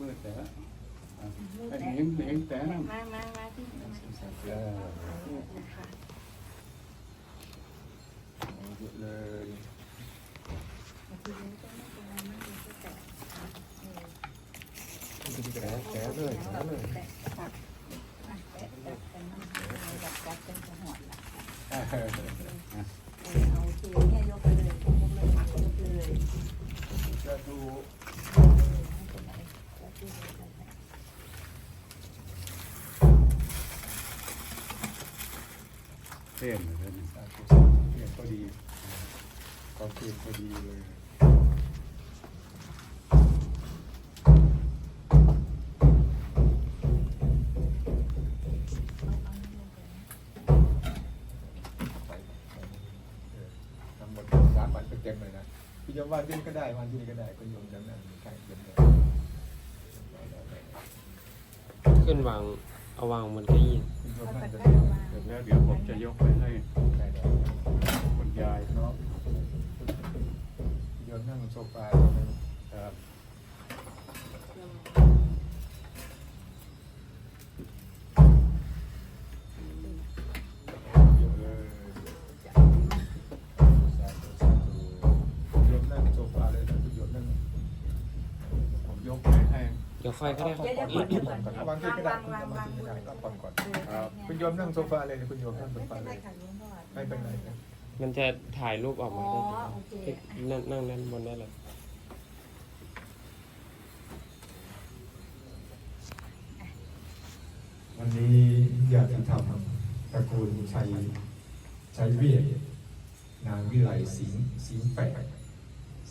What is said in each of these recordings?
มือแต่ไอ้เห็นเห็นแต่นั่น มามามาที่มา เออ นะคะ หยุดเลย มาทีนี้ก็ไม่เป็นไรมากเลยก็แต่ แกะแกะเลยแกะเลย แต่ตัดอ่ะแตะตัดกั เต้นเลยนะเต้นพอดีความเต้นพอดีเลยทำหมดสามวันเต็มเลยนะพี่โยมว่าที่นี่ก็ได้วันที่นี่ก็ได้ก็โยมจำนั้นใช่เต็มเลยขึ้นวางเอาวางบนเก้าอี้คุณโยม เสร็จแล้วเดี๋ยวผมจะยกไปให้คุณยายเนาะโยมนั่งโซฟาครับ เดี๋ยวค่อยก็ได้ครับเดี๋ยวเดี๋ยวก่อนเดี๋ยวก่อนวางที่ก็ได้วางวางคุณโยมวางที่ก็ได้ก็ผ่อนก่อนครับคุณโยมนั่งโซฟาเลยคุณโยมนั่งโซไม่ฟาเป็นเลไรยค่ะหลวงพ่อไม่เป็นไรนะมันจะถ่ายรูปออกมาได้อ๋อดีโอเคนั่งนั่งนั่นบนได้เลยวันนี้ญาติธรรมตระกูลชัยชัยเวียดนางวิไลสิงห์สิงห์แฝก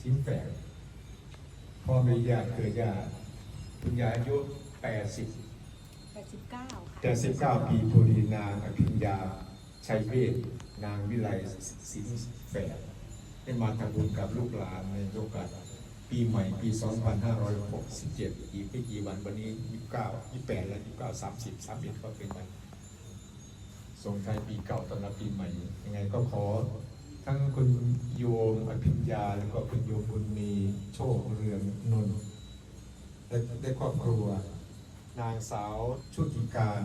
สิงห์แฝกพ่อแม่ญาติเกิดญาติ คุณยายอายุ 80แปดสิบเก้าค่ะแต่19ปีพุรีนางอภิญญา ชัยเวทนางวิไลสิงห์แฝดได้มาทำบุญกับลูกหลานในโอกาสปีใหม่ปี 2567 อีกไม่กี่วันวันนี้ 29 28 และ 29 30 31ก็เป็นวันส่งท้ายปีเก่าต้อนรับปีใหม่ ยังไงก็ขอ ทั้งคุณโยมอภิญญา แล้วก็คุณโยมบุญมีโชคเรืองนนท์ ได้ได้ครอบครัว นางสาวชุติการ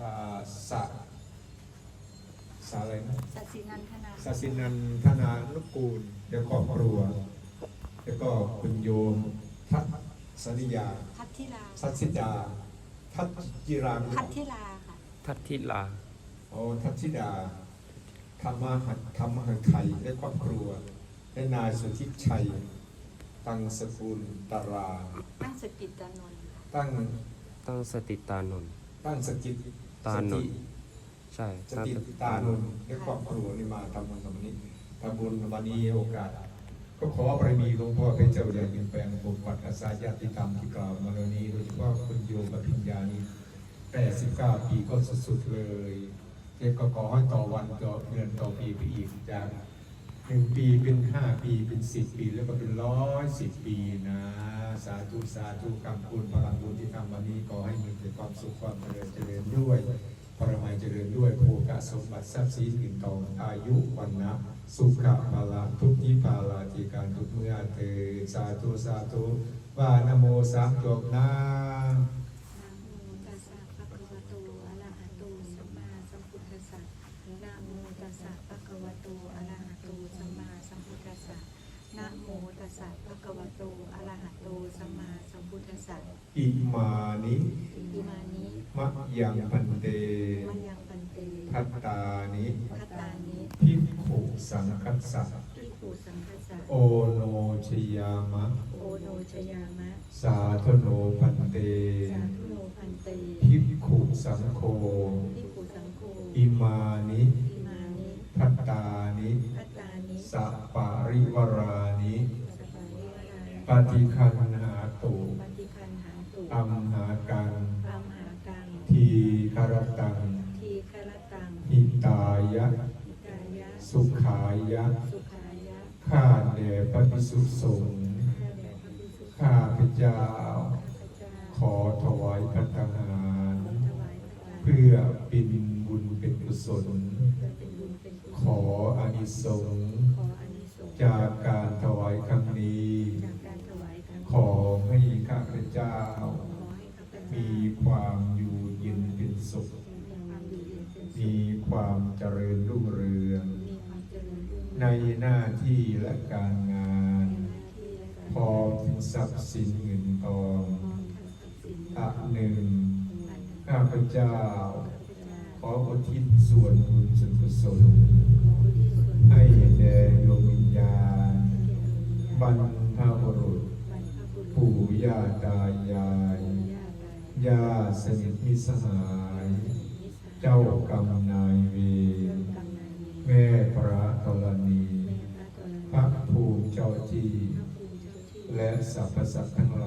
อ่าสะสาอะไรนะสัสินันทนา สสินันธนานุกูลเดี๋ยวครอบครัว แล้วก็คุณโยมทัศสนิยา พัทธิลาทัศสิดา ทัศจิรานุพัทธิลาค่ะ ทัตทิลา โอ้ทัศชิดาธรรมหัดธรรมหัดไทยและครอบครัว และนายสุทธิชัย ตังสกุลตารา ตั้งสกิตตานนท์ค่ะตั้งตั้งสติตานนท์ ตั้งสกิตตานนท์ สติใช่สตั้งติสติตานุนและครอบครัวนี่มาทำบุญวันนี้ทำบุญวันนี้โอกาส ก็ขอบารมีหลวงพ่อเป็นเจ้าใหญ่เป็นแปลงบุญวัดอาสาญาติธรรมที่กล่าวมาในนี้โดยเฉพาะคุณโยมอภิญญานี้89 ปีก็สุดๆเลยเทพก็ขอให้ต่อวันต่อเดือนต่อปีไปอีกจาก หนึ่งปีเป็นห้าปีเป็นสิบปี แล้วก็เป็นร้อยสิบปีนะ สาธุสาธุกรรมบุญพลังบุญที่ทำวันนี้ขอให้มีแต่ความสุขความเจริญเจริญด้วยปรมัยเจริญด้วยโภกสมบัติทรัพย์สินเงินทองอายุวันนะสุขะพละทุกนิพาลาจิการทุกเมื่อเถิดสาธุสาธุว่านะโมสามจบนะนะโมตัสสะภะคะวะโตอะระหะโตสัมมาสัมพุทธัสสะนะโมตัสสะภะคะวะโตอะระหะโตสัมมาสัมพุทธัสสะนะโมตั สสะภะคะวะโตอะระหะโตสัมมาสัมพุทธัสสะอิมานิ อิมานิมะยังพันเตมยังปันเตพัตตานิ พัตตานิพิกขุสังคัสสะทิปูสังคัสสะโอโนชยามะ โอโนชยามะ สาธโนพันเต สาธุโนพันเตพิกขุสังโฆทิปูสังโฆอิมานิ อิมานิพัตตานิ พัตตานิ สัปปาริวรานิสปาริวรานิ ปฏิคันหาตุปฏิคันหาตุอัมหากังพามหากัง ทีคารตัง ทีคารตัง หิตายะ หิตายะ สุขายะ สุขายะ ข้าแด่พระภิกษุสงฆ์ข้าแด่พระภิกษุข้าพเจ้าข้าพเจ้า ขอถวายพัฒหารขอถวายพระทานเพื่อเป็นบุญเป็นกุศลเพื่อเป็นบุญเป็นกุขศอลอานิสงส์ขออานิสงส์จากการถวายครั้งนี้ จากการถวายครั้ง ขอให้ข้า ในหน้าที่และการงาน พร้อมทรัพย์สินเงินทองอันหนึ่งข้าพเจ้า ขออุทิศส่วนบุญส่วนกุศลให้แด่ดวงวิญญาณบรรพบุรุษ ปู่ย่าตายายญาติสนิทมิสหาย เจ้า แม่พ